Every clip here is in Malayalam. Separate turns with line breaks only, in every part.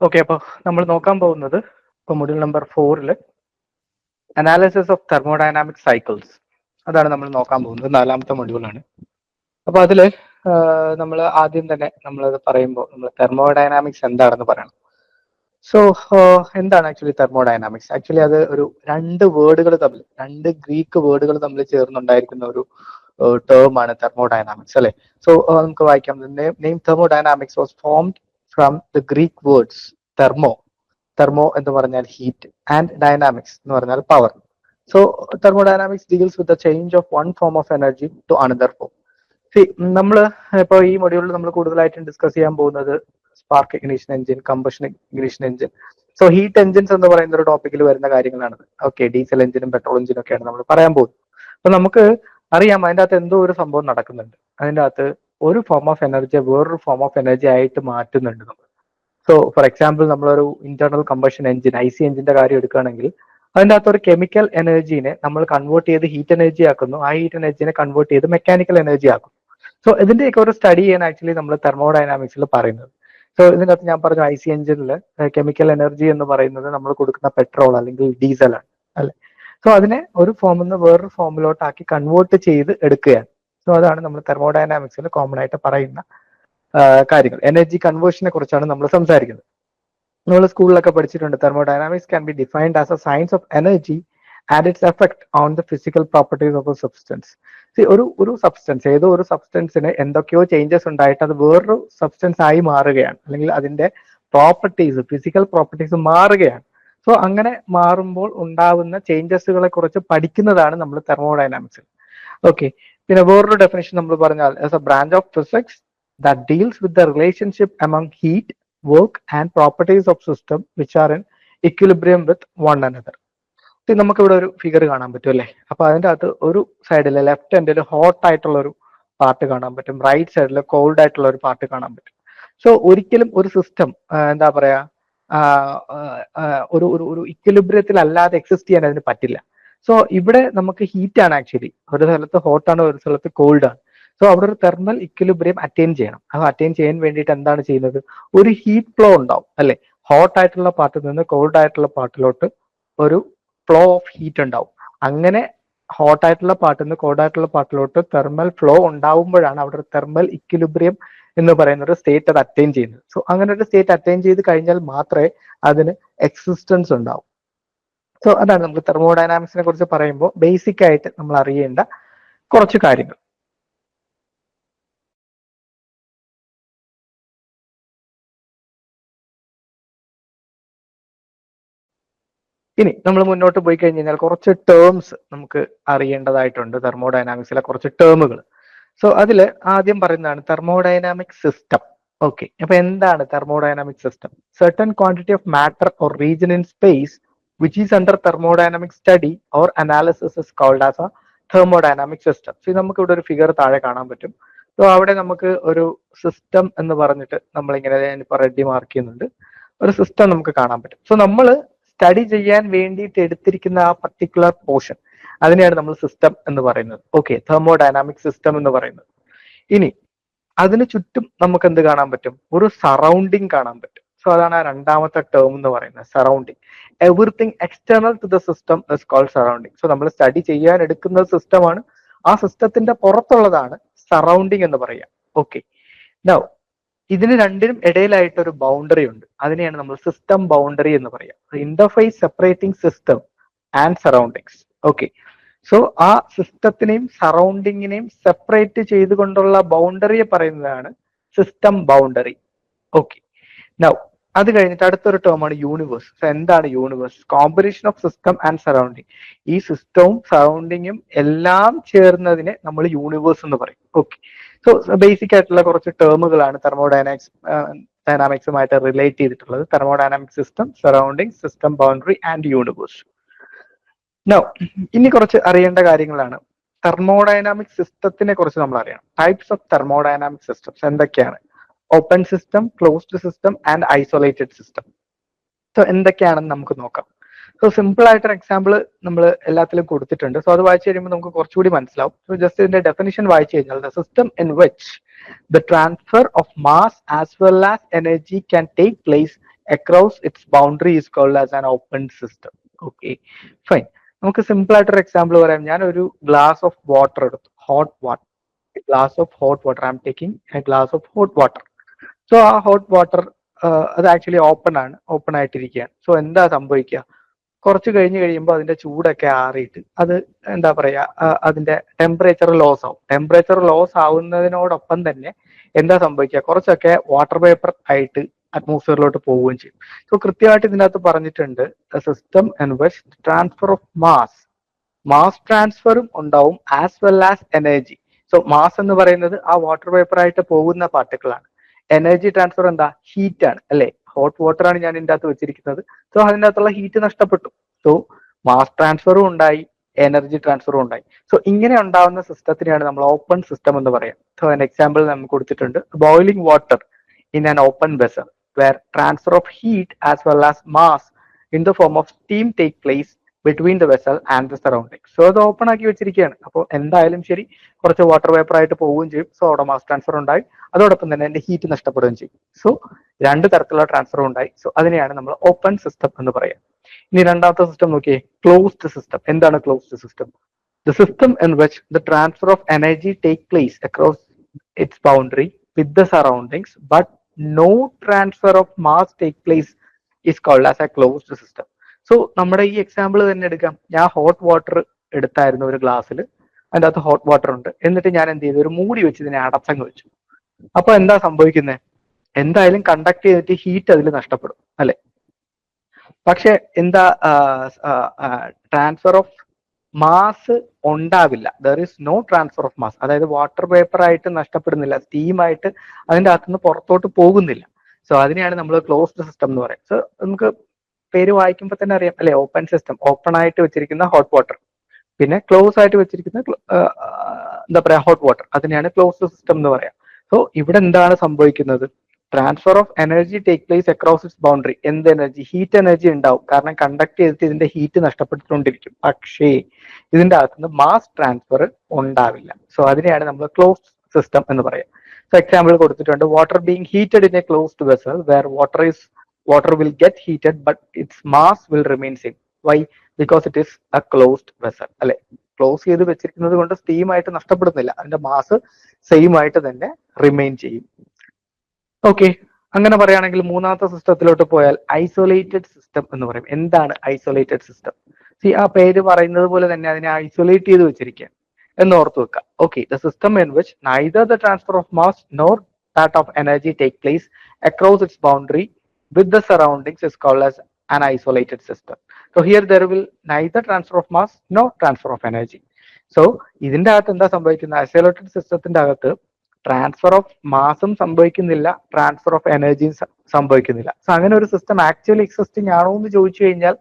ഓക്കെ അപ്പോൾ നമ്മൾ നോക്കാൻ പോകുന്നത് ഇപ്പോൾ മൊഡ്യൂൾ നമ്പർ ഫോറിൽ അനാലിസിസ് ഓഫ് തെർമോഡൈനാമിക് സൈക്കിൾസ് അതാണ് നമ്മൾ നോക്കാൻ പോകുന്നത് നാലാമത്തെ മൊഡ്യൂളാണ് അപ്പോൾ അതിൽ നമ്മൾ ആദ്യം തന്നെ നമ്മളത് പറയുമ്പോൾ നമ്മൾ തെർമോഡൈനാമിക്സ് എന്താണെന്ന് പറയണം. സോ എന്താണ് ആക്ച്വലി തെർമോഡൈനാമിക്സ് ആക്ച്വലി അത് ഒരു രണ്ട് വേർഡുകൾ തമ്മിൽ രണ്ട് ഗ്രീക്ക് വേർഡുകൾ തമ്മിൽ ചേർന്നുണ്ടായിരിക്കുന്ന ഒരു ടേം ആണ് തെർമോഡൈനാമിക്സ് അല്ലെ? സോ നമുക്ക് വായിക്കാം. Name thermodynamics was formed from the Greek words thermo thermo എന്ന് പറഞ്ഞാൽ ഹീറ്റ് ആൻഡ് ഡൈനാമിക്സ് എന്ന് പറഞ്ഞാൽ power so thermodynamics deals with the change of one form of energy to another form see നമ്മൾ ഇപ്പോൾ ഈ മൊഡ്യൂളിൽ നമ്മൾ കൂടുതലായിട്ടും ഡിസ്കസ് ചെയ്യാൻ പോകുന്നത് spark ignition engine compression ignition engine so heat engines എന്ന് പറയുന്ന ഒരു ടോപ്പിക്കിൽ വരുന്ന കാര്യങ്ങളാണ് ഓക്കെ ഡീസൽ എഞ്ചിനും പെട്രോൾ എഞ്ചിനും ഒക്കെയാണ് നമ്മൾ പറയാൻ പോകുന്നത്. അപ്പൊ നമുക്ക് അറിയാം അതിന്റെ അകത്ത് എന്തോ ഒരു സംഭവം നടക്കുന്നുണ്ട്. അതിന്റെ അകത്ത് ഒരു ഫോം ഓഫ് എനർജി വേറൊരു ഫോം ഓഫ് എനർജി ആയിട്ട് മാറ്റുന്നുണ്ട് നമ്മൾ. സോ ഫോർ എക്സാമ്പിൾ നമ്മളൊരു internal combustion engine I C എഞ്ചിന്റെ കാര്യം എടുക്കുകയാണെങ്കിൽ അതിന്റെ അകത്ത് ഒരു കെമിക്കൽ എനർജീനെ നമ്മൾ കൺവേർട്ട് ചെയ്ത് ഹീറ്റ് എനർജി ആക്കുന്നു. ആ ഹീറ്റ് എനർജീനെ കൺവേർട്ട് ചെയ്ത് മെക്കാനിക്കൽ എനർജി ആക്കുന്നു. സോ ഇതിന്റെയൊക്കെ ഒരു സ്റ്റഡി ചെയ്യാൻ ആക്ച്വലി നമ്മൾ തെർമോഡൈനാമിക്സിൽ പറയുന്നത്. സോ ഇതിനകത്ത് ഞാൻ പറഞ്ഞു ഐ സി എഞ്ചിനിൽ കെമിക്കൽ എനർജി എന്ന് പറയുന്നത് നമ്മൾ കൊടുക്കുന്ന പെട്രോൾ അല്ലെങ്കിൽ ഡീസലാണ് അല്ലെ? സോ അതിനെ ഒരു ഫോമിൽ നിന്ന് വേറൊരു ഫോമിലോട്ടാക്കി കൺവേർട്ട് ചെയ്ത് എടുക്കുകയാണ്. സോ അതാണ് നമ്മൾ തെർമോഡൈനാമിക്സിൽ കോമൺ ആയിട്ട് പറയുന്ന കാര്യങ്ങൾ. എനർജി കൺവേർഷനെ കുറിച്ചാണ് നമ്മൾ സംസാരിക്കുന്നത്. നമ്മൾ സ്കൂളിലൊക്കെ പഠിച്ചിട്ടുണ്ട് thermodynamics can be defined as a science of energy and its effect on the physical properties of a substance ഒരു ഒരു സബ്സ്റ്റൻസ് ഏതോ ഒരു സബ്സ്റ്റൻസിന് എന്തൊക്കെയോ ചേഞ്ചസ് ഉണ്ടായിട്ട് അത് വേറൊരു സബ്സ്റ്റൻസ് ആയി മാറുകയാണ്. അല്ലെങ്കിൽ അതിന്റെ പ്രോപ്പർട്ടീസ് ഫിസിക്കൽ പ്രോപ്പർട്ടീസ് മാറുകയാണ്. സോ അങ്ങനെ മാറുമ്പോൾ ഉണ്ടാവുന്ന ചേഞ്ചസുകളെ കുറിച്ച് പഠിക്കുന്നതാണ് നമ്മൾ തെർമോഡൈനാമിക്സ് ഓക്കെ പിന്നെ വേറൊരു ഡെഫിനേഷൻ നമ്മൾ പറഞ്ഞാൽ as a branch of physics that deals with the relationship among heat work and properties of system which are in equilibrium with one another നമുക്ക് ഇവിടെ ഒരു ഫിഗർ കാണാൻ പറ്റും അല്ലേ? അപ്പൊ അതിന്റെ അകത്ത് ഒരു സൈഡിൽ ലെഫ്റ്റ് എൻഡിൽ ഹോട്ട് ആയിട്ടുള്ള ഒരു പാർട്ട് കാണാൻ പറ്റും. റൈറ്റ് സൈഡിൽ കോൾഡ് ആയിട്ടുള്ള ഒരു പാർട്ട് കാണാൻ പറ്റും. സോ ഒരിക്കലും ഒരു സിസ്റ്റം എന്താ പറയാ ഒരു ഒരു ഇക്വിലിബ്രിയത്തിൽ അല്ലാതെ എക്സിസ്റ്റ് ചെയ്യാൻ അതിന് പറ്റില്ല. സോ ഇവിടെ നമുക്ക് ഹീറ്റ് ആണ് ആക്ച്വലി ഒരു സ്ഥലത്ത് ആണ് ഒരു സ്ഥലത്ത് കോൾഡ് ആണ്. സോ അവിടെ ഒരു തെർമൽ ഇക്വലിബ്രിയം അറ്റൈൻ ചെയ്യണം. അത് അറ്റൈൻ ചെയ്യാൻ വേണ്ടിയിട്ട് എന്താണ് ചെയ്യുന്നത്? ഒരു ഹീറ്റ് ഫ്ലോ ഉണ്ടാവും അല്ലെ? ഹോട്ട് ആയിട്ടുള്ള പാർട്ടിൽ നിന്ന് കോൾഡ് ആയിട്ടുള്ള പാർട്ടിലോട്ട് ഒരു ഫ്ലോ ഓഫ് ഹീറ്റ് ഉണ്ടാവും. അങ്ങനെ ഹോട്ട് ആയിട്ടുള്ള പാർട്ടിൽ നിന്ന് കോൾഡ് ആയിട്ടുള്ള പാർട്ടിലോട്ട് തെർമൽ ഫ്ലോ ഉണ്ടാവുമ്പോഴാണ് അവിടെ തെർമൽ ഇക്വലിബ്രിയം എന്ന് പറയുന്ന ഒരു സ്റ്റേറ്റ് അത് അറ്റൈൻ ചെയ്യുന്നത്. സോ അങ്ങനെ ഒരു സ്റ്റേറ്റ് അറ്റൈൻ ചെയ്ത് കഴിഞ്ഞാൽ മാത്രമേ അതിന് എക്സിസ്റ്റൻസ് ഉണ്ടാവും. സോ അതാണ് നമുക്ക് തെർമോഡൈനാമിക്സിനെ കുറിച്ച് പറയുമ്പോൾ ബേസിക് ആയിട്ട് നമ്മൾ അറിയേണ്ട കുറച്ച് കാര്യങ്ങൾ. ഇനി നമ്മൾ മുന്നോട്ട് പോയി കഴിഞ്ഞ് കഴിഞ്ഞാൽ കുറച്ച് ടേംസ് നമുക്ക് അറിയേണ്ടതായിട്ടുണ്ട് തെർമോഡൈനാമിക്സിലെ കുറച്ച് ടേമുകൾ സോ അതിൽ ആദ്യം പറയുന്നതാണ് തെർമോഡൈനാമിക് സിസ്റ്റം ഓക്കെ അപ്പൊ എന്താണ് thermodynamic system certain quantity of matter or region in space which is under thermodynamic study or analysis is called as a thermodynamic system. See, നമുക്ക് ഇവിടെ ഒരു ഫിഗർ താഴെ കാണാൻ പറ്റും. സോ അവിടെ നമുക്ക് ഒരു സിസ്റ്റം എന്ന് പറഞ്ഞിട്ട് നമ്മളിങ്ങനെ ഞാനിപ്പോൾ റെഡി മാർക്ക് ചെയ്യുന്നുണ്ട്. ഒരു സിസ്റ്റം നമുക്ക് കാണാൻ പറ്റും. സോ നമ്മൾ സ്റ്റഡി ചെയ്യാൻ വേണ്ടിയിട്ട് എടുത്തിരിക്കുന്ന ആ പർട്ടിക്കുലർ പോർഷൻ അതിനെയാണ് നമ്മൾ സിസ്റ്റം എന്ന് പറയുന്നത്. ഓക്കെ തെർമോഡൈനാമിക് സിസ്റ്റം എന്ന് പറയുന്നത്. ഇനി അതിന് ചുറ്റും നമുക്ക് എന്ത് കാണാൻ പറ്റും? ഒരു സറൗണ്ടിങ് കാണാൻ പറ്റും. സോ അതാണ് ആ രണ്ടാമത്തെ ടേം എന്ന് പറയുന്നത് surrounding everything external to the system is called surrounding so നമ്മൾ സ്റ്റഡി ചെയ്യാൻ എടുക്കുന്ന സിസ്റ്റമാണ് ആ സിസ്റ്റത്തിന്റെ പുറത്തുള്ളതാണ് സറൗണ്ടിങ് എന്ന് പറയാം ഓക്കെ നൗ ഇതിന് രണ്ടിനും ഇടയിലായിട്ട് ഒരു ബൗണ്ടറി ഉണ്ട്. അതിനെയാണ് നമ്മൾ സിസ്റ്റം ബൗണ്ടറി എന്ന് പറയാം interface separating system and surroundings okay so ആ സിസ്റ്റത്തിനെയും സറൗണ്ടിങ്ങിനെയും സെപ്പറേറ്റ് ചെയ്തുകൊണ്ടുള്ള ബൗണ്ടറിയെ പറയുന്നതാണ് സിസ്റ്റം ബൗണ്ടറി ഓക്കെ നൗ അത് കഴിഞ്ഞിട്ട് അടുത്തൊരു ടേമാണ് യൂണിവേഴ്സ് എന്താണ് universe combination of system and surrounding ഈ സിസ്റ്റവും സറൗണ്ടിങ്ങും എല്ലാം ചേർന്നതിനെ നമ്മൾ യൂണിവേഴ്സ് എന്ന് പറയും. ഓക്കെ സോ ബേസിക് ആയിട്ടുള്ള കുറച്ച് ടേമുകളാണ് തെർമോഡൈനാമിക്സ് ഡൈനാമിക്സുമായിട്ട് റിലേറ്റ് ചെയ്തിട്ടുള്ളത്. Thermodynamic system surrounding system boundary and universe no ഇനി കുറച്ച് അറിയേണ്ട കാര്യങ്ങളാണ്. തെർമോഡൈനാമിക് സിസ്റ്റത്തിനെ കുറിച്ച് നമ്മൾ അറിയണം. ടൈപ്സ് ഓഫ് തെർമോഡൈനാമിക് സിസ്റ്റംസ് എന്തൊക്കെയാണ്? Open system closed system and isolated system so എന്തൊക്കെയാണെന്ന് നമുക്ക് നോക്കാം. സോ സിമ്പിൾ ആയിട്ടൊരു എക്സാമ്പിൾ നമ്മൾ എല്ലാത്തിലും കൊടുത്തിട്ടുണ്ട്. സോ അത് വായിച്ചു കഴിയുമ്പോൾ നമുക്ക് കുറച്ചുകൂടി മനസ്സിലാവും. സോ ജസ്റ്റ് ഇതിന്റെ ഡെഫിനിഷൻ വായിച്ചു കഴിഞ്ഞാൽ the system in which the transfer of mass as well as energy can take place across its boundary is called as an open system okay fine നമുക്ക് സിമ്പിൾ ആയിട്ടൊരു എക്സാമ്പിൾ പറയാം. ഞാൻ ഒരു ഗ്ലാസ് ഓഫ് വാട്ടർ എടുത്തു. Hot water glass of hot water I am taking a glass of hot water so ആ ഹോട്ട് വാട്ടർ അത് ആക്ച്വലി ഓപ്പൺ ആണ് ഓപ്പൺ ആയിട്ടിരിക്കുകയാണ്. സോ എന്താ സംഭവിക്കുക? കുറച്ച് കഴിഞ്ഞ് കഴിയുമ്പോൾ അതിന്റെ ചൂടൊക്കെ ആറിയിട്ട് അത് എന്താ പറയാ അതിന്റെ ടെമ്പറേച്ചർ ലോസ് ആവും. ടെമ്പറേച്ചർ ലോസ് ആവുന്നതിനോടൊപ്പം തന്നെ എന്താ സംഭവിക്കുക? കുറച്ചൊക്കെ വാട്ടർ പേപ്പർ ആയിട്ട് അറ്റ്മോസ്ഫിയറിലോട്ട് പോവുകയും ചെയ്യും. സോ കൃത്യമായിട്ട് ഇതിനകത്ത് പറഞ്ഞിട്ടുണ്ട് system and transfer of mass mass ട്രാൻസ്ഫറും ഉണ്ടാവും as well as energy so mass എന്ന് പറയുന്നത് ആ വാട്ടർ പേപ്പർ ആയിട്ട് പോകുന്ന പാർട്ടിക്കിൾ ആണ്. എനർജി ട്രാൻസ്ഫർ എന്താ? ഹീറ്റ് ആണ് അല്ലെ? ഹോട്ട് വാട്ടർ ആണ് ഞാൻ ഇതിന്റെ അകത്ത് വെച്ചിരിക്കുന്നത്. സോ അതിനകത്തുള്ള ഹീറ്റ് നഷ്ടപ്പെട്ടു. സോ മാസ് ട്രാൻസ്ഫറും ഉണ്ടായി എനർജി ട്രാൻസ്ഫറും ഉണ്ടായി. സോ ഇങ്ങനെ ഉണ്ടാവുന്ന സിസ്റ്റത്തിനെയാണ് നമ്മൾ ഓപ്പൺ സിസ്റ്റം എന്ന് പറയാം. സോ അതിന് എക്സാമ്പിൾ നമുക്ക് കൊടുത്തിട്ടുണ്ട്. Boiling water in an open vessel where transfer of heat as well as mass in the form of steam take place between the vessel and the surrounding so അത് ഓപ്പൺ ആക്കി വെച്ചിരിക്കുകയാണ്. അപ്പോൾ എന്തായാലും ശരി കുറച്ച് വാട്ടർ വേപ്പർ ആയിട്ട് പോവുകയും ചെയ്യും. സോ അവിടെ മാസ് ട്രാൻസ്ഫർ ഉണ്ടായി. അതോടൊപ്പം തന്നെ എന്റെ ഹീറ്റ് നഷ്ടപ്പെടുകയും ചെയ്യും. സോ രണ്ട് തരത്തിലുള്ള ട്രാൻസ്ഫർ ഉണ്ടായി. സോ അതിനെയാണ് നമ്മൾ ഓപ്പൺ സിസ്റ്റം എന്ന് പറയുക. ഇനി രണ്ടാമത്തെ സിസ്റ്റം നോക്കിയേ ക്ലോസ്ഡ് സിസ്റ്റം എന്താണ് closed system the system in which the transfer of energy take place across its boundary with the surroundings but no transfer of mass take place is called as a closed system. So നമ്മുടെ ഈ എക്സാമ്പിൾ തന്നെ എടുക്കാം. ഞാൻ ഹോട്ട് വാട്ടർ എടുത്തായിരുന്നു ഒരു ഗ്ലാസ്സിൽ അതിന്റെ അകത്ത് ഹോട്ട് വാട്ടർ ഉണ്ട്. എന്നിട്ട് ഞാൻ എന്ത് ചെയ്തു? ഒരു മൂടി വെച്ച് ഇതിനെ അടച്ചങ്ങ് വെച്ചു. അപ്പൊ എന്താ സംഭവിക്കുന്നത് എന്തായാലും കണ്ടക്ട് ചെയ്തിട്ട് ഹീറ്റ് അതിൽ നഷ്ടപ്പെടും അല്ലെ? പക്ഷെ എന്താ ട്രാൻസ്ഫർ ഓഫ് മാസ് ഉണ്ടാവില്ല. There is no transfer of mass അതായത് വാട്ടർ പേപ്പർ ആയിട്ട് നഷ്ടപ്പെടുന്നില്ല. സ്റ്റീം ആയിട്ട് അതിന്റെ അകത്തുനിന്ന് പുറത്തോട്ട് പോകുന്നില്ല. സോ അതിനെയാണ് നമ്മൾ ക്ലോസ്ഡ് സിസ്റ്റം എന്ന് പറയുന്നത്. സോ നമുക്ക് പേര് വായിക്കുമ്പോൾ തന്നെ അറിയാം. അല്ലെ? ഓപ്പൺ സിസ്റ്റം ഓപ്പൺ ആയിട്ട് വെച്ചിരിക്കുന്ന ഹോട്ട് വാട്ടർ പിന്നെ ക്ലോസ് ആയിട്ട് വെച്ചിരിക്കുന്ന എന്താ പറയാ ഹോട്ട് വാട്ടർ അതിനെയാണ് ക്ലോസ് സിസ്റ്റം എന്ന് പറയാം. സോ ഇവിടെ എന്താണ് സംഭവിക്കുന്നത്? Transfer of energy take place across its boundary എന്ത് എനർജി ഹീറ്റ് എനർജി ഉണ്ടാവും. കാരണം കണ്ടക്ട് ചെയ്തിട്ട് ഇതിന്റെ ഹീറ്റ് നഷ്ടപ്പെട്ടുകൊണ്ടിരിക്കും. പക്ഷേ ഇതിന്റെ അകത്തുനിന്ന് മാസ് ട്രാൻസ്ഫർ ഉണ്ടാവില്ല. സോ അതിനെയാണ് നമ്മൾ ക്ലോസ് സിസ്റ്റം എന്ന് പറയാം. സോ എക്സാമ്പിൾ കൊടുത്തിട്ടുണ്ട്. Water being heated in a closed vessel where water is water will get heated but its mass will remain same. Why? Because it is a closed vessel. അല്ലെ? ക്ലോസ് ചെയ്ത് വെച്ചിരിക്കുന്നത് കൊണ്ട് സ്റ്റീം ആയിട്ട് നഷ്ടപ്പെടുന്നില്ല. അതിന്റെ മാസ് സെയിം ആയിട്ട് തന്നെ റിമെയിൻ ചെയ്യും. ഓക്കെ അങ്ങനെ പറയുകയാണെങ്കിൽ മൂന്നാമത്തെ സിസ്റ്റത്തിലോട്ട് പോയാൽ ഐസൊലേറ്റഡ് സിസ്റ്റം എന്ന് പറയും. എന്താണ് ഐസൊലേറ്റഡ് സിസ്റ്റം സി ആ പേര് പറയുന്നത് പോലെ തന്നെ അതിനെ ഐസൊലേറ്റ് ചെയ്ത് വെച്ചിരിക്കുക എന്ന് ഓർത്ത് വെക്കുക. Okay the system in which neither the transfer of mass nor that of energy take place across its boundary with the surroundings is called as an isolated system. So here there will neither transfer of mass nor transfer of energy. So ഇതിന്റെ അകത്ത് എന്താ സംഭവിക്കുന്നത് ഐസൊലേറ്റഡ് സിസ്റ്റത്തിന്റെ അകത്ത് ട്രാൻസ്ഫർ ഓഫ് മാസും സംഭവിക്കുന്നില്ല ട്രാൻസ്ഫർ ഓഫ് എനർജിയും സംഭവിക്കുന്നില്ല സോ അങ്ങനെ ഒരു സിസ്റ്റം ആക്ച്വലി എക്സിസ്റ്റിംഗ് ആണോ എന്ന് ചോദിച്ചു കഴിഞ്ഞാൽ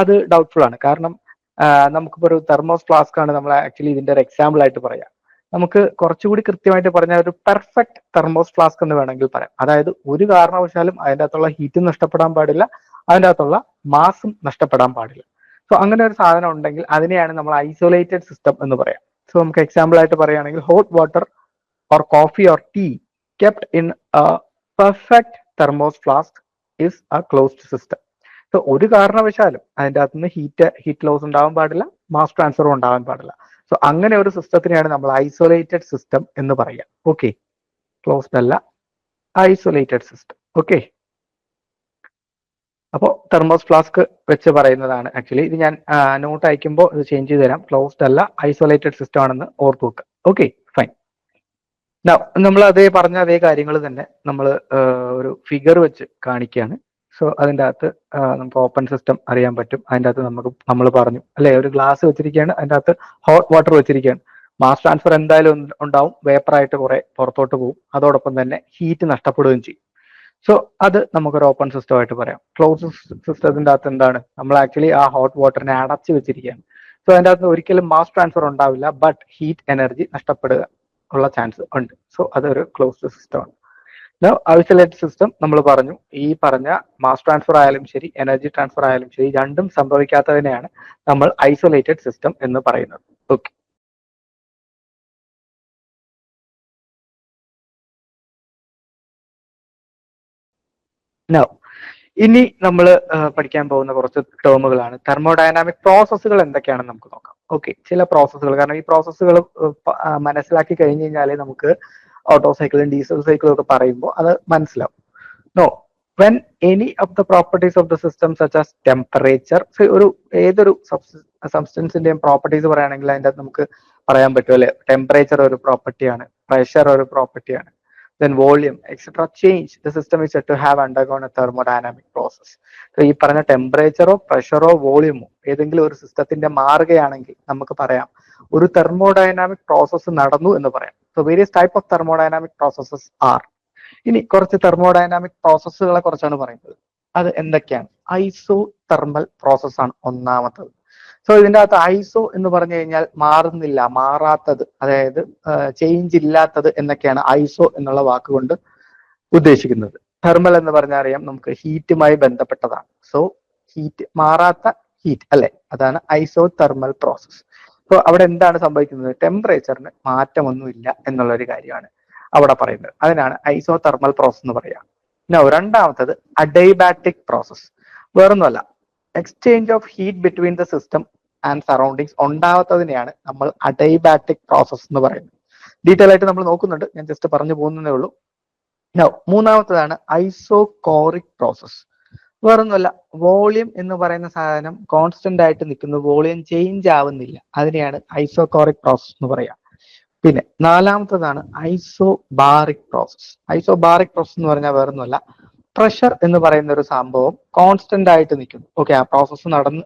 അത് ഡൗട്ട്ഫുൾ ആണ് കാരണം നമുക്കിപ്പോൾ നമുക്കിപ്പോ ഒരു തെർമോസ് ഫ്ലാസ്ക് ആണ് നമ്മൾ ആക്ച്വലി ഇതിന്റെ ഒരു എക്സാമ്പിൾ ആയിട്ട് പറയാം നമുക്ക് കുറച്ചുകൂടി കൃത്യമായിട്ട് പറഞ്ഞാൽ ഒരു പെർഫെക്റ്റ് തെർമോസ് ഫ്ലാസ്ക് എന്ന് വേണമെങ്കിൽ പറയാം. അതായത് ഒരു കാരണവശാലും അതിന്റെ അകത്തുള്ള ഹീറ്റും നഷ്ടപ്പെടാൻ പാടില്ല അതിന്റെ അകത്തുള്ള മാസും നഷ്ടപ്പെടാൻ പാടില്ല. സോ അങ്ങനെ ഒരു സാധനം ഉണ്ടെങ്കിൽ അതിനെയാണ് നമ്മൾ ഐസൊലേറ്റഡ് സിസ്റ്റം എന്ന് പറയാം. സോ നമുക്ക് എക്സാമ്പിൾ ആയിട്ട് പറയുകയാണെങ്കിൽ hot water or coffee or tea kept in perfect thermos flask is a closed system so ഒരു കാരണവശാലും അതിന്റെ അകത്തുനിന്ന് ഹീറ്റ് ഹീറ്റ് ലോസ് ഉണ്ടാവാൻ പാടില്ല മാസ് ട്രാൻസ്ഫറും ഉണ്ടാവാൻ പാടില്ല. സോ അങ്ങനെ ഒരു സിസ്റ്റത്തിനെയാണ് നമ്മൾ ഐസൊലേറ്റഡ് സിസ്റ്റം എന്ന് പറയാം. ഓക്കെ ക്ലോസ്ഡ് അല്ല. ഐസൊലേറ്റഡ് സിസ്റ്റം ഓക്കെ അപ്പോൾ തെർമോസ് ഫ്ലാസ്ക് വെച്ച് പറയുന്നതാണ് ആക്ച്വലി ഇത് ഞാൻ നോട്ട് അയക്കുമ്പോൾ ഇത് ചേഞ്ച് ചെയ്ത് തരാം. ക്ലോസ്ഡ് അല്ല ഐസൊലേറ്റഡ് സിസ്റ്റം ആണെന്ന് ഓർത്ത് വെക്കുക ഓക്കെ ഫൈൻ നമ്മൾ അതേ പറഞ്ഞ അതേ കാര്യങ്ങൾ തന്നെ നമ്മൾ ഒരു ഫിഗർ വെച്ച് കാണിക്കുകയാണ് സോ അതിന്റെ അകത്ത് നമുക്ക് ഓപ്പൺ സിസ്റ്റം അറിയാൻ പറ്റും. അതിന്റെ അകത്ത് നമുക്ക് നമ്മൾ പറഞ്ഞു. അല്ലെ? ഒരു ഗ്ലാസ് വെച്ചിരിക്കുകയാണ്. അതിന്റെ അകത്ത് ഹോട്ട് വാട്ടർ വെച്ചിരിക്കുകയാണ്. മാസ് ട്രാൻസ്ഫർ എന്തായാലും ഉണ്ടാവും. വേപ്പറായിട്ട് കുറെ പുറത്തോട്ട് പോകും അതോടൊപ്പം തന്നെ ഹീറ്റ് നഷ്ടപ്പെടുകയും ചെയ്യും. സോ അത് നമുക്കൊരു ഓപ്പൺ സിസ്റ്റമായിട്ട് പറയാം. ക്ലോസ് സിസ്റ്റത്തിന്റെ അകത്ത് എന്താണ്? നമ്മൾ ആക്ച്വലി ആ ഹോട്ട് വാട്ടറിനെ അടച്ചു വെച്ചിരിക്കുകയാണ്. സോ അതിന്റെ അകത്ത് ഒരിക്കലും മാസ് ട്രാൻസ്ഫർ ഉണ്ടാവില്ല. ബട്ട് ഹീറ്റ് എനർജി നഷ്ടപ്പെടുക ഉള്ള ചാൻസ് ഉണ്ട്. സോ അതൊരു ക്ലോസ്ഡ് സിസ്റ്റമാണ് ഐസൊലേറ്റഡ് സിസ്റ്റം നമ്മൾ പറഞ്ഞു. ഈ പറഞ്ഞ മാസ് ട്രാൻസ്ഫർ ആയാലും ശരി എനർജി ട്രാൻസ്ഫർ ആയാലും ശരി രണ്ടും സംഭവിക്കാത്തതിനെയാണ് നമ്മൾ ഐസൊലേറ്റഡ് സിസ്റ്റം എന്ന് പറയുന്നത്. ഓക്കെ ഇനി നമ്മൾ പഠിക്കാൻ പോകുന്ന കുറച്ച് ടേമുകളാണ് തെർമോഡൈനാമിക് പ്രോസസ്സുകൾ എന്തൊക്കെയാണെന്ന് നമുക്ക് നോക്കാം. ഓക്കെ ചില പ്രോസസ്സുകൾ കാരണം ഈ പ്രോസസ്സുകൾ മനസ്സിലാക്കി കഴിഞ്ഞു കഴിഞ്ഞാൽ നമുക്ക് ഓട്ടോ സൈക്കിളും ഡീസൽ സൈക്കിളും ഒക്കെ പറയുമ്പോൾ അത് മനസ്സിലാവും. No when any of the properties of the system such as temperature ഒരു ഏതൊരു സബ്സ്റ്റൻസിന്റെയും പ്രോപ്പർട്ടീസ് പറയുകയാണെങ്കിൽ അതിന്റെ അകത്ത് നമുക്ക് പറയാൻ പറ്റും അല്ലെ? ടെമ്പറേച്ചർ ഒരു പ്രോപ്പർട്ടിയാണ് പ്രഷർ ഒരു പ്രോപ്പർട്ടിയാണ് then volume etcetera change the system is to have undergone a thermodynamic process ഈ പറഞ്ഞ ടെമ്പറേച്ചറോ പ്രഷറോ വോളിയമോ ഏതെങ്കിലും ഒരു സിസ്റ്റത്തിന്റെ മാറുകയാണെങ്കിൽ നമുക്ക് പറയാം ഒരു തെർമോഡൈനാമിക് പ്രോസസ്സ് നടന്നു എന്ന് പറയാം. So various type of thermodynamic processes are ഇനി കുറച്ച് തെർമോഡൈനാമിക് പ്രോസസ്സുകളെ കുറിച്ചാണ് പറയുന്നത്. അത് എന്തൊക്കെയാണ്? ഐസോ തെർമൽ പ്രോസസ് ആണ് ഒന്നാമത്തത്. സോ ഇതിന്റെ അകത്ത് ഐസോ എന്ന് പറഞ്ഞു കഴിഞ്ഞാൽ മാറുന്നില്ല മാറാത്തത് അതായത് ചേഞ്ച് ഇല്ലാത്തത് എന്നൊക്കെയാണ് ഐസോ എന്നുള്ള വാക്കുകൊണ്ട് ഉദ്ദേശിക്കുന്നത്. തെർമൽ എന്ന് പറഞ്ഞാൽ അറിയാം നമുക്ക് ഹീറ്റുമായി ബന്ധപ്പെട്ടതാണ്. സോ ഹീറ്റ് മാറാത്ത ഹീറ്റ് അല്ലെ? അതാണ് ഐസോ തെർമൽ പ്രോസസ് സോ അവിടെ എന്താണ് സംഭവിക്കുന്നത്? ടെമ്പറേച്ചറിന് മാറ്റമൊന്നുമില്ല എന്നുള്ള ഒരു കാര്യമാണ് അവിടെ പറയുന്നത്. അതിനാണ് ഐസോ തെർമൽ പ്രോസസ് എന്ന് പറയുക. നോ രണ്ടാമത്തത് അഡൈബാറ്റിക് പ്രോസസ് വേറൊന്നുമല്ല. Exchange of heat between the system and surroundings ഉണ്ടാവാത്തതിനെയാണ് നമ്മൾ അഡൈബാറ്റിക് പ്രോസസ് എന്ന് പറയുന്നത്. ഡീറ്റെയിൽ ആയിട്ട് നമ്മൾ നോക്കുന്നുണ്ട്. ഞാൻ ജസ്റ്റ് പറഞ്ഞു പോകുന്നതേ ഉള്ളൂ. നോ മൂന്നാമത്തതാണ് ഐസോകോറിക് പ്രോസസ് വേറൊന്നുമല്ല വോളിയം എന്ന് പറയുന്ന സാധനം കോൺസ്റ്റന്റ് ആയിട്ട് നിൽക്കുന്നു വോളിയം ചേഞ്ച് ആവുന്നില്ല. അതിനെയാണ് ഐസോകോറിക് പ്രോസസ് എന്ന് പറയാം. പിന്നെ നാലാമത്തതാണ് ഐസോബാറിക് പ്രോസസ് ഐസോബാറിക് പ്രോസസ് എന്ന് പറഞ്ഞാൽ വേറൊന്നുമല്ല പ്രഷർ എന്ന് പറയുന്ന ഒരു സംഭവം കോൺസ്റ്റന്റ് ആയിട്ട് നിൽക്കുന്നു. ഓക്കെ ആ പ്രോസസ്സ് നടന്ന്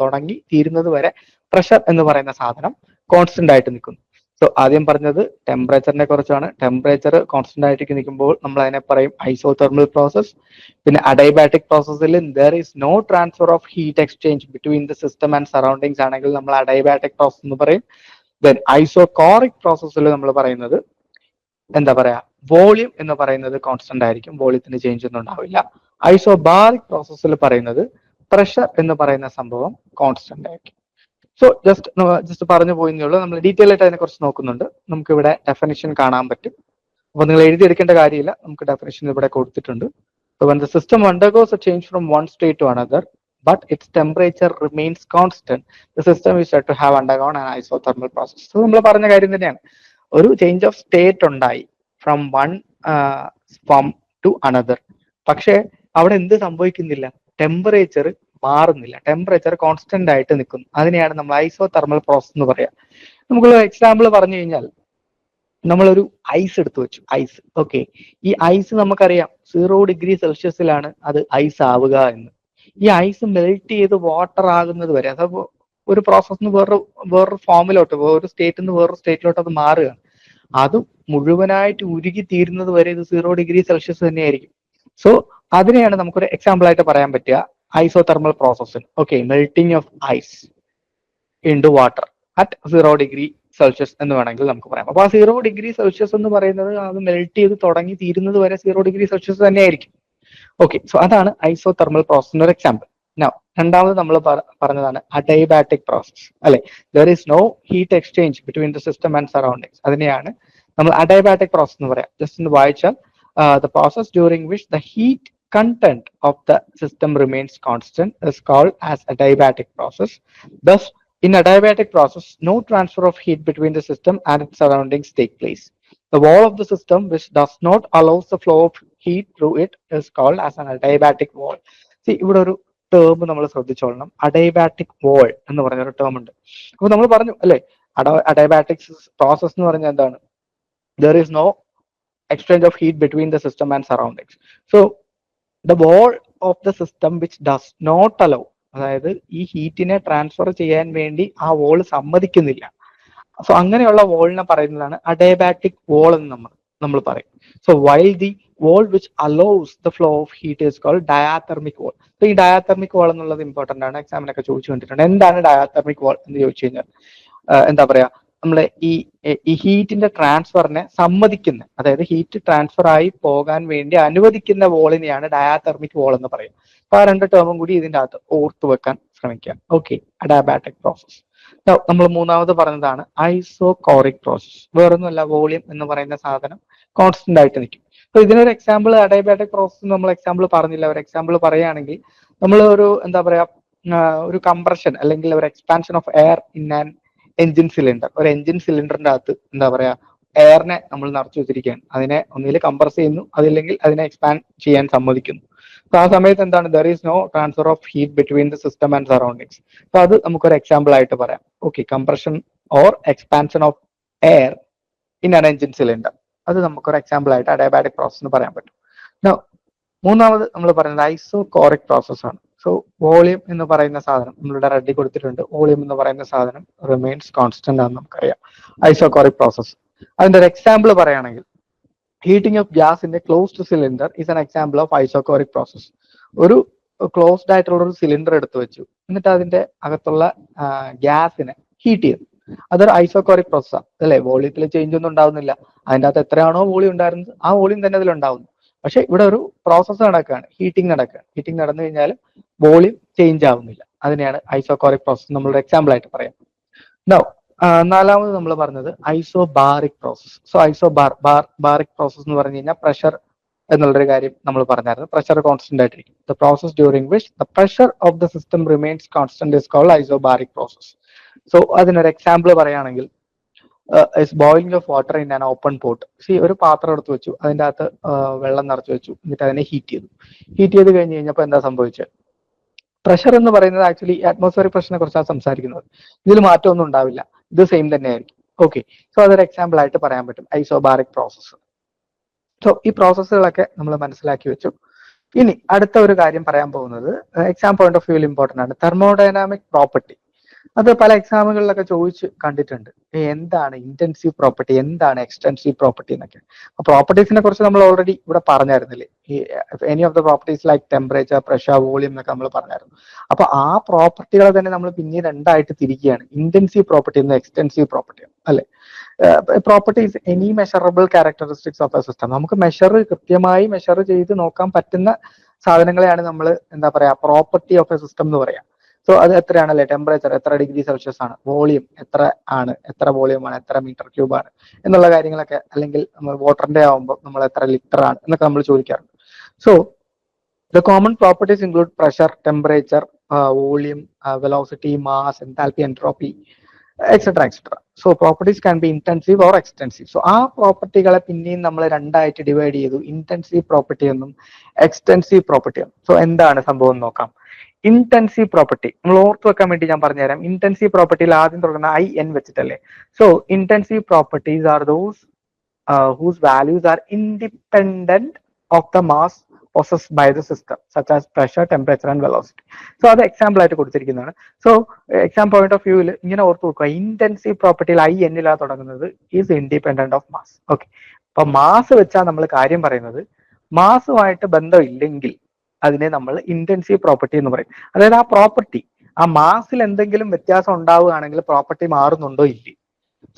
തുടങ്ങി തീരുന്നത് വരെ പ്രഷർ എന്ന് പറയുന്ന സാധനം കോൺസ്റ്റന്റ് ആയിട്ട് നിൽക്കുന്നു. സോ ആദ്യം പറഞ്ഞത് ടെമ്പറേച്ചറിനെ കുറിച്ചാണ്. ടെമ്പറേച്ചർ കോൺസ്റ്റന്റ് ആയിട്ട് നിൽക്കുമ്പോൾ നമ്മൾ അതിനെ പറയും ഐസോതെർമൽ പ്രോസസ് പിന്നെ അഡൈബാറ്റിക് പ്രോസസ്സിൽ there is no transfer of heat exchange between the system and surroundings ആണെങ്കിൽ നമ്മൾ അഡൈബാറ്റിക് പ്രോസസ് എന്ന് പറയും. ദെൻ ഐസോകോറിക് പ്രോസസ്സിൽ നമ്മൾ പറയുന്നത് എന്താ പറയാ? വോളിയം എന്ന് പറയുന്നത് കോൺസ്റ്റന്റ് ആയിരിക്കും. വോളിയത്തിന് ചേഞ്ച് ഒന്നും ഉണ്ടാവില്ല. ഐസോബാറിക് പ്രോസസ്സിൽ പറയുന്നത് പ്രഷർ എന്ന് പറയുന്ന സംഭവം കോൺസ്റ്റന്റ് ആയിരിക്കും. സോ ജസ്റ്റ് ജസ്റ്റ് പറഞ്ഞു പോയെന്നേ ഉള്ളൂ. നമ്മൾ ഡീറ്റെയിൽ ആയിട്ട് അതിനെ കുറിച്ച് നോക്കുന്നുണ്ട്. നമുക്ക് ഇവിടെ ഡെഫിനിഷൻ കാണാൻ പറ്റും. അപ്പൊ നിങ്ങൾ എഴുതിയെടുക്കേണ്ട കാര്യമില്ല. നമുക്ക് ഡെഫിനിഷൻ ഇവിടെ കൊടുത്തിട്ടുണ്ട്. So when the system undergoes a change from one state to another, but its temperature remains constant, the system is said to have undergone നമ്മൾ പറഞ്ഞ കാര്യം തന്നെയാണ്. ഒരു ചേഞ്ച് ഓഫ് സ്റ്റേറ്റ് ഉണ്ടായി from one from to another പക്ഷേ അവിടെ എന്ത് സംഭവിക്കുന്നില്ല? ടെമ്പറേച്ചർ മാറുന്നില്ല. ടെമ്പറേച്ചർ കോൺസ്റ്റന്റ് ആയിട്ട് നിൽക്കുന്നു. അതിനെയാണ് നമ്മൾ ഐസോ തെർമൽ പ്രോസസ് എന്ന് പറയാം. നമുക്ക് എക്സാമ്പിൾ പറഞ്ഞു കഴിഞ്ഞാൽ നമ്മളൊരു ഐസ് എടുത്തു വെച്ചു. ഐസ് ഓക്കെ ഈ ഐസ് നമുക്കറിയാം. സീറോ ഡിഗ്രി സെൽഷ്യസിലാണ് അത് ഐസ് ആവുക എന്ന്. ഈ ഐസ് മെൽറ്റ് ചെയ്ത് വാട്ടർ ആകുന്നത് വരെ അത് ഒരു പ്രോസസ്സിന് വേറൊരു വേറൊരു ഫോമിലോട്ട് ഒരു സ്റ്റേറ്റിൽ നിന്ന് വേറൊരു സ്റ്റേറ്റിലോട്ട് അത് മാറുകയാണ്. അത് മുഴുവനായിട്ട് ഉരുകി തീരുന്നത് വരെ ഇത് സീറോ ഡിഗ്രി സെൽഷ്യസ് തന്നെയായിരിക്കും. സോ അതിനെയാണ് നമുക്കൊരു എക്സാമ്പിൾ ആയിട്ട് പറയാൻ പറ്റുക. Isothermal പ്രോസസ്സിന് okay melting of ice into water at zero degree Celsius എന്ന് വേണമെങ്കിൽ നമുക്ക് പറയാം. അപ്പൊ ആ സീറോ ഡിഗ്രി സെൽഷ്യസ് എന്ന് പറയുന്നത് അത് മെൽറ്റ് ചെയ്ത് തുടങ്ങി തീരുന്നത് വരെ സീറോ ഡിഗ്രി സെൽഷ്യസ് തന്നെ ആയിരിക്കും ഓക്കെ സോ അതാണ് ഐസോ തെർമൽ പ്രോസസ്സിന്റെ ഒരു എക്സാമ്പിൾ നോ രണ്ടാമത് നമ്മൾ പറഞ്ഞതാണ് അഡൈബാറ്റിക് പ്രോസസ് അല്ലെ? There is no heat exchange between the system and surroundings അതിനെയാണ് നമ്മൾ അഡൈബാറ്റിക് പ്രോസസ് എന്ന് പറയാം. ജസ്റ്റ് ഒന്ന് വായിച്ചാൽ the process during which the heat content of the system remains constant is called as adiabatic process. Thus, in adiabatic process, no transfer of heat between the system and its surroundings take place. The wall of the system which does not allow the flow of heat through it is called as an adiabatic wall. See, ഇവിടെ ഒരു ടേം നമ്മൾ ശ്രദ്ധിച്ചോളണം അഡൈബാറ്റിക് വോൾ എന്ന് പറഞ്ഞ ഒരു ടേം ഉണ്ട് അപ്പൊ നമ്മൾ പറഞ്ഞു അല്ലെ അഡൈബാറ്റിക് പ്രോസസ് എന്ന് പറഞ്ഞാൽ എന്താണ് there is no exchange of heat between the system and surroundings so the wall of the system which does not allow അതായത് ഈ ഹീറ്റിനെ ട്രാൻസ്ഫർ ചെയ്യാൻ വേണ്ടി ആ വോൾ സമ്മതിക്കുന്നില്ല. സോ അങ്ങനെയുള്ള വോളിനെ പറയുന്നതാണ് അഡേബാറ്റിക് വോൾ എന്ന് നമ്മൾ നമ്മൾ പറയും. So while the wall which allows the flow of heat is called diathermic wall so ഈ ഡയാതെർമിക് വോൾ എന്നുള്ളത് ഇമ്പോർട്ടന്റ് ആണ്. എക്സാമിനൊക്കെ ചോദിച്ചു കണ്ടിട്ടുണ്ട് എന്താണ് ഡയാതെർമിക് വോൾ എന്ന് ചോദിച്ചു കഴിഞ്ഞാൽ എന്താ പറയാ? നമ്മളെ ഈ ഈ ഹീറ്റിന്റെ ട്രാൻസ്ഫറിനെ സമ്മതിക്കുന്ന അതായത് ഹീറ്റ് ട്രാൻസ്ഫർ ആയി പോകാൻ വേണ്ടി അനുവദിക്കുന്ന വോളിനെയാണ് ഡയാതെർമിക് വോൾ എന്ന് പറയും അപ്പൊ ആ രണ്ട് ടേമും കൂടി ഇതിന്റെ അകത്ത് ഓർത്തു വെക്കാൻ ശ്രമിക്കുക. ഓക്കെ അഡാബാറ്റിക് പ്രോസസ് നമ്മൾ മൂന്നാമത് പറഞ്ഞതാണ് ഐസോകോറിക് പ്രോസസ് വേറൊന്നുമല്ല വോളിയം എന്ന് പറയുന്ന സാധനം കോൺസ്റ്റന്റ് ആയിട്ട് നിൽക്കും. അപ്പൊ ഇതിനൊരു എക്സാമ്പിൾ അഡയബാറ്റിക് പ്രോസസ് നമ്മൾ എക്സാമ്പിൾ പറഞ്ഞില്ല. ഒരു എക്സാമ്പിൾ പറയുകയാണെങ്കിൽ നമ്മൾ ഒരു എന്താ പറയാ ഒരു കംപ്രഷൻ അല്ലെങ്കിൽ ഒരു expansion of air in an engine cylinder ഒരു എഞ്ചിൻ സിലിണ്ടറിന്റെ അകത്ത് എന്താ പറയാ എയറിനെ നമ്മൾ നിറച്ചു വെച്ചിരിക്കുകയാണ്. അതിനെ ഒന്നിൽ കംപ്രസ് ചെയ്യുന്നു അതില്ലെങ്കിൽ അതിനെ എക്സ്പാൻഡ് ചെയ്യാൻ സമ്മതിക്കുന്നു. അപ്പൊ ആ സമയത്ത് എന്താണ്? There is no transfer of heat between the system and surroundings അപ്പൊ അത് നമുക്കൊരു എക്സാമ്പിൾ ആയിട്ട് പറയാം. Okay compression or expansion of air in an engine cylinder അത് നമുക്കൊരു എക്സാമ്പിൾ ആയിട്ട് അഡയബാറ്റിക് പ്രോസസ് എന്ന് പറയാൻ പറ്റും. മൂന്നാമത് നമ്മൾ പറയുന്നത് ഐസോകോറിക് പ്രോസസ് ആണ്. സോ വോളിയം എന്ന് പറയുന്ന സാധനം നമ്മളുടെ റെഡി കൊടുത്തിട്ടുണ്ട്. വോളിയം എന്ന് പറയുന്ന സാധനം റിമെയിൻസ് കോൺസ്റ്റന്റ് ആണെന്ന് നമുക്കറിയാം. ഐസോകോറിക് പ്രോസസ് അതിന്റെ ഒരു എക്സാമ്പിൾ പറയുകയാണെങ്കിൽ heating of gas in a closed cylinder is an example of isochoric process ഒരു ക്ലോസ്ഡ് ആയിട്ടുള്ള ഒരു സിലിണ്ടർ എടുത്തു വെച്ചു. എന്നിട്ട് അതിന്റെ അകത്തുള്ള ഗ്യാസിനെ ഹീറ്റ് ചെയ്തു. അതൊരു ഐസോകോറിക് പ്രോസസ്സാണ് അല്ലേ വോളിയത്തിൽ ചേഞ്ച് ഒന്നും ഉണ്ടാവുന്നില്ല. അതിന്റെ അകത്ത് എത്രയാണോ വോളിയം ഉണ്ടായിരുന്നത് ആ വോളിയം തന്നെ അതിൽ ഉണ്ടാവുന്നു പക്ഷെ ഇവിടെ ഒരു പ്രോസസ്സ് നടക്കുകയാണ്. ഹീറ്റിംഗ് നടക്കുകയാണ്. ഹീറ്റിംഗ് നടന്നു കഴിഞ്ഞാൽ വോളിയം ചേഞ്ച് ആവുന്നില്ല. അതിനെയാണ് ഐസോകോറിക് പ്രോസസ് നമ്മളുടെ എക്സാമ്പിൾ ആയിട്ട് പറയാം. നോ നാലാമത് നമ്മൾ പറഞ്ഞത് isobaric process so iso bar bar baric process എന്ന് പറഞ്ഞു കഴിഞ്ഞാൽ പ്രഷർ എന്നുള്ളൊരു കാര്യം നമ്മൾ പറഞ്ഞായിരുന്നു. പ്രഷർ കോൺസ്റ്റന്റ് ആയിട്ടിരിക്കും. The process during which the pressure of the system remains constant is called isobaric process so അതിനൊരു എക്സാമ്പിൾ പറയുകയാണെങ്കിൽ is boiling of water in an open pot see ഒരു പാത്രം എടുത്ത് വെച്ചു. അതിന്റെ അകത്ത് വെള്ളം നിറച്ചു വെച്ചു. എന്നിട്ട് അതിനെ ഹീറ്റ് ചെയ്തു. ഹീറ്റ് ചെയ്ത് കഴിഞ്ഞ് കഴിഞ്ഞപ്പോൾ എന്താ സംഭവിച്ചത്? പ്രഷർ എന്ന് പറയുന്നത് ആക്ച്വലി അറ്റ്മോസ്ഫിയറിക് പ്രഷറിനെ കുറിച്ചാണ് സംസാരിക്കുന്നത്. ഇതിൽ മാറ്റമൊന്നും ഉണ്ടാവില്ല. ഇത് സെയിം തന്നെയായിരിക്കും. ഓക്കെ സോ അതൊരു എക്സാമ്പിൾ ആയിട്ട് പറയാൻ പറ്റും. ഐസോബാറിക് പ്രോസസ്സ് സോ ഈ പ്രോസസ്സുകളൊക്കെ നമ്മൾ മനസ്സിലാക്കി വെച്ചു. ഇനി അടുത്ത ഒരു കാര്യം പറയാൻ പോകുന്നത് എക്സാം പോയിന്റ് ഓഫ് വ്യൂവിൽ ഇമ്പോർട്ടന്റ് ആണ്. തെർമോഡൈനാമിക് പ്രോപ്പർട്ടി അത് പല എക്സാമുകളിലൊക്കെ ചോദിച്ച് കണ്ടിട്ടുണ്ട്. എന്താണ് ഇന്റൻസീവ് പ്രോപ്പർട്ടി എന്താണ് എക്സ്റ്റൻസീവ് പ്രോപ്പർട്ടി എന്നൊക്കെ. പ്രോപ്പർട്ടീസിനെ കുറിച്ച് നമ്മൾ ഓൾറെഡി ഇവിടെ പറഞ്ഞായിരുന്നില്ലേ? Any of the properties like temperature pressure volume എന്നൊക്കെ നമ്മൾ പറഞ്ഞായിരുന്നു. അപ്പൊ ആ പ്രോപ്പർട്ടികളെ തന്നെ നമ്മൾ പിന്നീട് രണ്ടായിട്ട് തിരിക്കുകയാണ്. ഇന്റൻസീവ് പ്രോപ്പർട്ടി എന്ന എക്സ്റ്റൻസീവ് പ്രോപ്പർട്ടി അല്ലെ? Properties any measurable characteristics of a system നമുക്ക് മെഷർ കൃത്യമായി മെഷർ ചെയ്ത് നോക്കാൻ പറ്റുന്ന സാധനങ്ങളെയാണ് നമ്മൾ എന്താ പറയാ പ്രോപ്പർട്ടി ഓഫ് എ സിസ്റ്റം എന്ന് പറയാം. സോ അത് എത്രയാണല്ലേ? ടെമ്പറേച്ചർ എത്ര ഡിഗ്രി സെൽഷ്യസ് ആണ്? വോളിയം എത്ര ആണ്? എത്ര വോളിയം ആണ്? എത്ര മീറ്റർ ക്യൂബ് ആണ്? എന്നുള്ള കാര്യങ്ങളൊക്കെ അല്ലെങ്കിൽ നമ്മൾ വാട്ടറിന്റെ ആവുമ്പോൾ നമ്മൾ എത്ര ലിറ്റർ ആണ് എന്നൊക്കെ നമ്മൾ ചോദിക്കാറുണ്ട്. So the common properties include pressure temperature volume velocity mass enthalpy entropy et cetera et cetera so properties can be intensive or extensive so ആ പ്രോപ്പർട്ടികളെ പിന്നെയും നമ്മൾ രണ്ടായിട്ട് ഡിവൈഡ് ചെയ്തു. ഇന്റൻസീവ് പ്രോപ്പർട്ടി എന്നും എക്സ്റ്റൻസീവ് പ്രോപ്പർട്ടി എന്നും. സോ എന്താണ് സംഭവം നോക്കാം. ഇന്റൻസീവ് പ്രോപ്പർട്ടി നമ്മൾ ഓർത്ത് വെക്കാൻ വേണ്ടി ഞാൻ പറഞ്ഞുതരാം. ഇന്റൻസീവ് പ്രോപ്പർട്ടിയിൽ ആദ്യം തുടങ്ങുന്ന I N വെച്ചിട്ടല്ലേ? So intensive properties are those whose values are independent of the mass possessed by the system such as pressure temperature and velocity so അത് എക്സാമ്പിൾ ആയിട്ട് കൊടുത്തിരിക്കുന്നതാണ്. സോ എക്സാം പോയിന്റ് ഓഫ് വ്യൂവിൽ ഇങ്ങനെ ഓർത്ത് നോക്കുക ഇന്റൻസീവ് പ്രോപ്പർട്ടിയിൽ ഐ എന്നിലാ തുടങ്ങുന്നത് is independent of mass okay അപ്പൊ മാസ് വെച്ചാൽ നമ്മൾ കാര്യം പറയുന്നത് മാസുമായിട്ട് ബന്ധമില്ലെങ്കിൽ അതിനെ നമ്മൾ ഇന്റൻസീവ് പ്രോപ്പർട്ടി എന്ന് പറയും. അതായത് ആ പ്രോപ്പർട്ടി ആ മാസിൽ എന്തെങ്കിലും വ്യത്യാസം ഉണ്ടാവുകയാണെങ്കിൽ പ്രോപ്പർട്ടി മാറുന്നുണ്ടോ ഇല്ലേ?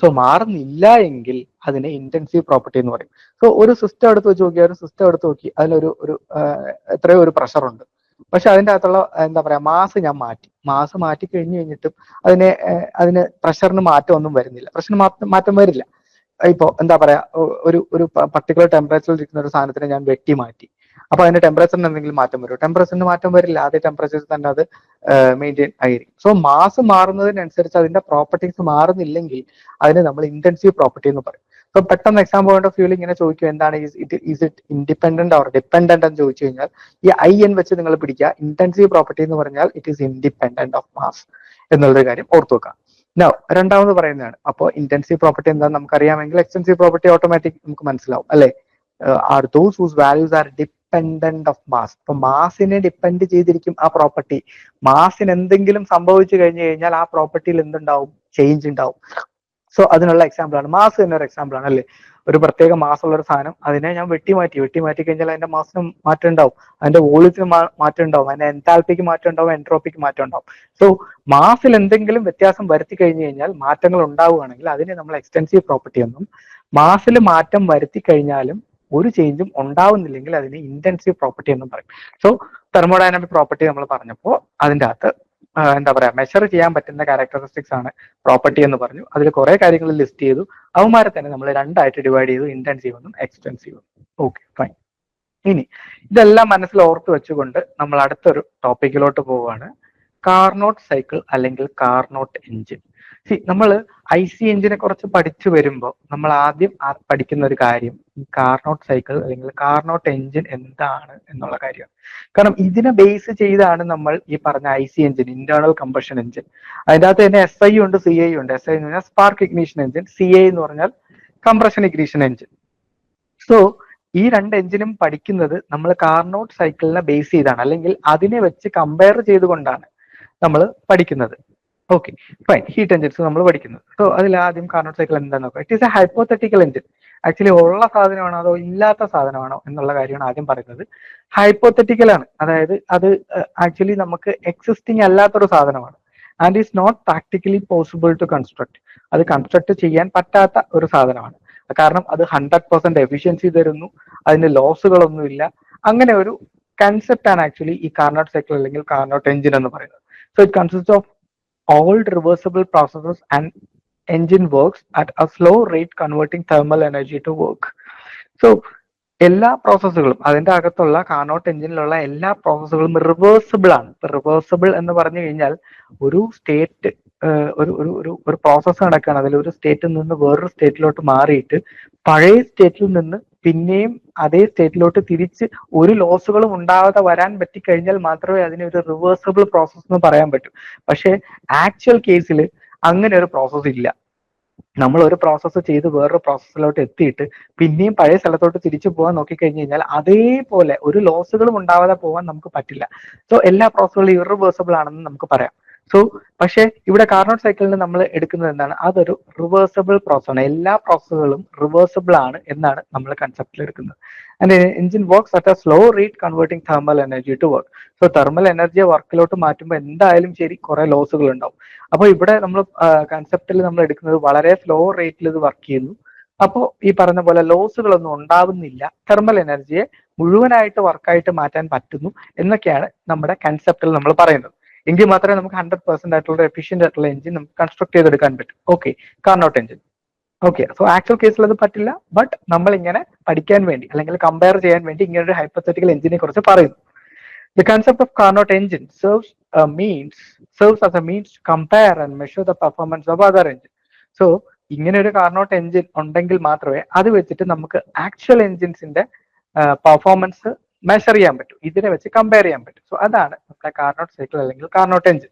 സോ മാറുന്നില്ല എങ്കിൽ അതിനെ ഇന്റൻസീവ് പ്രോപ്പർട്ടി എന്ന് പറയും. സോ ഒരു സിസ്റ്റം എടുത്ത് വെച്ച് നോക്കിയാൽ ഒരു സിസ്റ്റം എടുത്ത് നോക്കി അതിലൊരു ഒരു എത്രയോ ഒരു പ്രഷർ ഉണ്ട്. പക്ഷെ അതിന്റെ അകത്തുള്ള എന്താ പറയാ മാസ് ഞാൻ മാറ്റി. മാസ് മാറ്റി കഴിഞ്ഞു കഴിഞ്ഞിട്ടും അതിനെ അതിന് പ്രഷറിന് മാറ്റം ഒന്നും വരുന്നില്ല. പ്രഷറിന് മാറ്റം വരില്ല. ഇപ്പോ എന്താ പറയാ ഒരു ഒരു പർട്ടിക്കുലർ ടെമ്പറേച്ചറിൽ ഇരിക്കുന്ന ഒരു സാധനത്തിനെ ഞാൻ വെട്ടി മാറ്റി. അപ്പൊ അതിന്റെ ടെമ്പറേച്ചറിന് എന്തെങ്കിലും മാറ്റം വരും. ടെമ്പറേച്ചറിന് മാറ്റം വരില്ല. അതേ ടെമ്പറേച്ചർ തന്നെ അത് മെയിന്റെയിൻ ആയിരിക്കും. സോ മാസ് മാറുന്നതിനനുസരിച്ച് അതിന്റെ പ്രോപ്പർട്ടീസ് മാറുന്നില്ലെങ്കിൽ അതിന് നമ്മൾ ഇന്റൻസീവ് പ്രോപ്പർട്ടി എന്ന് പറയും. സോ പെട്ടെന്ന് എക്സാം പോയിന്റ് ഓഫ് വ്യൂവിൽ ഇങ്ങനെ ചോദിക്കും എന്താണ് it is it independent or dependent എന്ന് ചോദിച്ചു കഴിഞ്ഞാൽ ഈ ഐ എൻ വെച്ച് നിങ്ങൾ പിടിക്കുക. ഇന്റൻസീവ് പ്രോപ്പർട്ടി എന്ന് പറഞ്ഞാൽ it is independent of mass എന്നുള്ളൊരു കാര്യം ഓർത്തു വെക്കാം നോ രണ്ടാമത് പറയുന്നതാണ്. അപ്പോൾ ഇന്റൻസീവ് പ്രോപ്പർട്ടി എന്താണെന്ന് നമുക്കറിയാമെങ്കിൽ എക്സ്റ്റൻസീവ് പ്രോപ്പർട്ടി ഓട്ടോമാറ്റിക് നമുക്ക് മനസ്സിലാവും അല്ലെ? Are those whose values are dependent of mass അപ്പൊ മാസിനെ ഡിപ്പെൻഡ് ചെയ്തിരിക്കും ആ പ്രോപ്പർട്ടി മാസിന് എന്തെങ്കിലും സംഭവിച്ചു കഴിഞ്ഞു കഴിഞ്ഞാൽ ആ പ്രോപ്പർട്ടിയിൽ എന്തുണ്ടാവും? ചേഞ്ച് ഉണ്ടാവും. സോ അതിനുള്ള എക്സാമ്പിൾ ആണ്. മാസ് തന്നെ ഒരു എക്സാമ്പിൾ ആണ് അല്ലേ? ഒരു പ്രത്യേക മാസമുള്ള ഒരു സാധനം അതിനെ ഞാൻ വെട്ടി മാറ്റി വെട്ടി മാറ്റി കഴിഞ്ഞാൽ അതിന്റെ മാസിന് മാറ്റം ഉണ്ടാവും. അതിന്റെ വോളിയത്തിന് മാറ്റം ഉണ്ടാവും. അതിന്റെ എൻതാൽപ്പിക്ക് മാറ്റം ഉണ്ടാവും എൻട്രോപ്പിക്ക് മാറ്റം ഉണ്ടാവും. സോ മാസിൽ എന്തെങ്കിലും വ്യത്യാസം വരുത്തി കഴിഞ്ഞു കഴിഞ്ഞാൽ മാറ്റങ്ങൾ ഉണ്ടാവുകയാണെങ്കിൽ അതിനെ നമ്മൾ എക്സ്റ്റൻസീവ് പ്രോപ്പർട്ടി എന്നും മാസിൽ മാറ്റം വരുത്തി കഴിഞ്ഞാലും ഒരു ചേഞ്ചും ഉണ്ടാവുന്നില്ലെങ്കിൽ അതിനെ ഇന്റൻസീവ് പ്രോപ്പർട്ടി എന്നും പറയും. സോ തെർമോഡൈനാമിക് പ്രോപ്പർട്ടി നമ്മൾ പറഞ്ഞപ്പോൾ അതിന്റെ അകത്ത് എന്താ പറയാ മെഷർ ചെയ്യാൻ പറ്റുന്ന ക്യാരക്ടറിസ്റ്റിക്സ് ആണ് പ്രോപ്പർട്ടി എന്ന് പറഞ്ഞു. അതിൽ കുറെ കാര്യങ്ങൾ ലിസ്റ്റ് ചെയ്തു. അവന്മാരെ തന്നെ നമ്മൾ രണ്ടായിട്ട് ഡിവൈഡ് ചെയ്തു. ഇന്റൻസീവ് എന്നും എക്സ്റ്റൻസീവ് ഓക്കെ ഫൈൻ ഇനി ഇതെല്ലാം മനസ്സിൽ ഓർത്ത് വെച്ചുകൊണ്ട് നമ്മൾ അടുത്തൊരു ടോപ്പിക്കിലോട്ട് പോവുകയാണ്. കാർനോട്ട് സൈക്കിൾ അല്ലെങ്കിൽ കാർനോട്ട് എഞ്ചിൻ സി നമ്മൾ ഐ സി എഞ്ചിനെ കുറിച്ച് പഠിച്ചു വരുമ്പോൾ നമ്മൾ ആദ്യം പഠിക്കുന്ന ഒരു കാര്യം ഈ കാർനോട്ട് സൈക്കിൾ അല്ലെങ്കിൽ കാർനോട്ട് എഞ്ചിൻ എന്താണ് എന്നുള്ള കാര്യം. കാരണം ഇതിനെ ബേസ് ചെയ്താണ് നമ്മൾ ഈ പറഞ്ഞ I C engine internal combustion engine അതിന്റെ അകത്ത് തന്നെ എസ് ഐ ഉണ്ട് സി ഐ ഉണ്ട്. എസ് ഐ എന്ന് പറഞ്ഞാൽ spark ignition engine C I എന്ന് പറഞ്ഞാൽ കംപ്രഷൻ ഇഗ്നീഷൻ എഞ്ചിൻ സോ ഈ രണ്ട് എഞ്ചിനും പഠിക്കുന്നത് നമ്മൾ കാർനോട്ട് സൈക്കിളിനെ ബേസ് ചെയ്താണ്. അല്ലെങ്കിൽ അതിനെ വെച്ച് കമ്പയർ ചെയ്തുകൊണ്ടാണ് നമ്മൾ പഠിക്കുന്നത്. ഓക്കെ ഫൈൻ ഹീറ്റ് എഞ്ചിൻസ് നമ്മൾ പഠിക്കുന്നത്. സോ അതിൽ ആദ്യം കാർനോട്ട് സൈക്കിൾ എന്താണെന്ന് നോക്കാം. It is a hypothetical engine actually ഉള്ള സാധനമാണോ അതോ ഇല്ലാത്ത സാധനമാണോ എന്നുള്ള കാര്യമാണ് ആദ്യം പറയുന്നത്. ഹൈപ്പോത്തറ്റിക്കൽ ആണ്. അതായത് അത് ആക്ച്വലി നമുക്ക് എക്സിസ്റ്റിംഗ് അല്ലാത്തൊരു സാധനമാണ്. And is not practically possible to construct അത് കൺസ്ട്രക്ട് ചെയ്യാൻ പറ്റാത്ത ഒരു സാധനമാണ്. കാരണം അത് ഹൺഡ്രഡ് പെർസെന്റ് എഫിഷ്യൻസി തരുന്നു. അതിന് ലോസുകളൊന്നുമില്ല അങ്ങനെ ഒരു കൺസെപ്റ്റ് ആണ് ആക്ച്വലി ഈ കാർനോട്ട് സൈക്കിൾ അല്ലെങ്കിൽ കാർനോട്ട് എഞ്ചിൻ എന്ന് പറയുന്നത്. So it consist of old reversible processes and engine works at a slow rate converting thermal energy to work. So എല്ലാ പ്രോസസ്സുകളും അതിന്റെ അകത്തുള്ള കാർനോട്ട് എഞ്ചിനിലുള്ള എല്ലാ പ്രോസസ്സുകളും റിവേഴ്സിബിൾ ആണ് റിവേഴ്സിബിൾ എന്ന് പറഞ്ഞു കഴിഞ്ഞാൽ ഒരു സ്റ്റേറ്റ് ഒരു ഒരു ഒരു ഒരു പ്രോസസ്സ് നടക്കുകയാണ് അതിൽ ഒരു സ്റ്റേറ്റിൽ നിന്ന് വേറൊരു സ്റ്റേറ്റിലോട്ട് മാറിയിട്ട് പഴയ സ്റ്റേറ്റിൽ നിന്ന് പിന്നെയും അതേ സ്റ്റേറ്റിലോട്ട് തിരിച്ച് ഒരു ലോസുകളും ഉണ്ടാവാതെ വരാൻ പറ്റിക്കഴിഞ്ഞാൽ മാത്രമേ അതിനെ ഒരു റിവേഴ്സിബിൾ പ്രോസസ്സ് എന്ന് പറയാൻ പറ്റൂ. പക്ഷേ ആക്ച്വൽ കേസിൽ അങ്ങനെ ഒരു പ്രോസസ്സ് ഇല്ല. നമ്മൾ ഒരു പ്രോസസ്സ് ചെയ്ത് വേറൊരു പ്രോസസ്സിലോട്ട് എത്തിയിട്ട് പിന്നെയും പഴയ സ്ഥലത്തോട്ട് തിരിച്ചു പോകാൻ നോക്കിക്കഴിഞ്ഞു കഴിഞ്ഞാൽ അതേപോലെ ഒരു ലോസുകളും ഉണ്ടാവാതെ പോകാൻ നമുക്ക് പറ്റില്ല. സോ എല്ലാ പ്രോസസ്സുകളും ഇറിവേഴ്സിബിൾ ആണെന്ന് നമുക്ക് പറയാം. സോ പക്ഷേ ഇവിടെ കാർണോട്ട് സൈക്കിളിന് നമ്മൾ എടുക്കുന്നത് എന്താണ്? അതൊരു റിവേഴ്സബിൾ പ്രോസസ് ആണ്. എല്ലാ പ്രോസസ്സുകളും റിവേഴ്സബിൾ ആണ് എന്നാണ് നമ്മൾ കൺസെപ്റ്റിൽ എടുക്കുന്നത്. And engine works at a slow rate converting thermal energy to work so thermal എനർജിയെ വർക്കിലോട്ട് മാറ്റുമ്പോൾ എന്തായാലും ശരി കുറെ ലോസുകൾ ഉണ്ടാവും. അപ്പോൾ ഇവിടെ നമ്മൾ കൺസെപ്റ്റിൽ നമ്മൾ എടുക്കുന്നത് വളരെ സ്ലോ റേറ്റിൽ ഇത് വർക്ക് ചെയ്യുന്നു. അപ്പോൾ ഈ പറഞ്ഞ പോലെ ലോസുകളൊന്നും ഉണ്ടാവുന്നില്ല. തെർമൽ എനർജിയെ മുഴുവനായിട്ട് വർക്കായിട്ട് മാറ്റാൻ പറ്റുന്നു എന്നൊക്കെയാണ് നമ്മുടെ കൺസെപ്റ്റിൽ നമ്മൾ പറയുന്നത്. എങ്കിൽ മാത്രമേ നമുക്ക് ഹൺഡ്രഡ് പെർസെന്റ് ആയിട്ടുള്ള എഫിഷ്യന്റ് ആയിട്ടുള്ള എഞ്ചിൻ നമുക്ക് കൺസ്ട്രക്ട് ചെയ്തെടുക്കാൻ പറ്റും. Okay Carnot engine okay so actual കേസിൽ അത് പറ്റില്ല ബട്ട് നമ്മൾ ഇങ്ങനെ പഠിക്കാൻ വേണ്ടി അല്ലെങ്കിൽ കമ്പയർ ചെയ്യാൻ വേണ്ടി ഇങ്ങനെ ഒരു ഹൈപ്പത്തറ്റിക്കൽ എഞ്ചിനെ കുറിച്ച് പറയുന്നു. The concept of Carnot engine serves means serves as a means to compare and measure the performance of other engine so ഇങ്ങനെ ഒരു കാർനോട്ട് എഞ്ചിൻ ഉണ്ടെങ്കിൽ മാത്രമേ അത് വെച്ചിട്ട് നമുക്ക് ആക്ച്വൽ എഞ്ചിൻസിന്റെ പെർഫോമൻസ് മെഷർ ചെയ്യാൻ പറ്റും. ഇതിനെ വെച്ച് കമ്പയർ ചെയ്യാൻ പറ്റും. സോ അതാണ് നമ്മുടെ കാർനോട്ട് സൈക്കിൾ അല്ലെങ്കിൽ കാർനോട്ട് എഞ്ചിൻ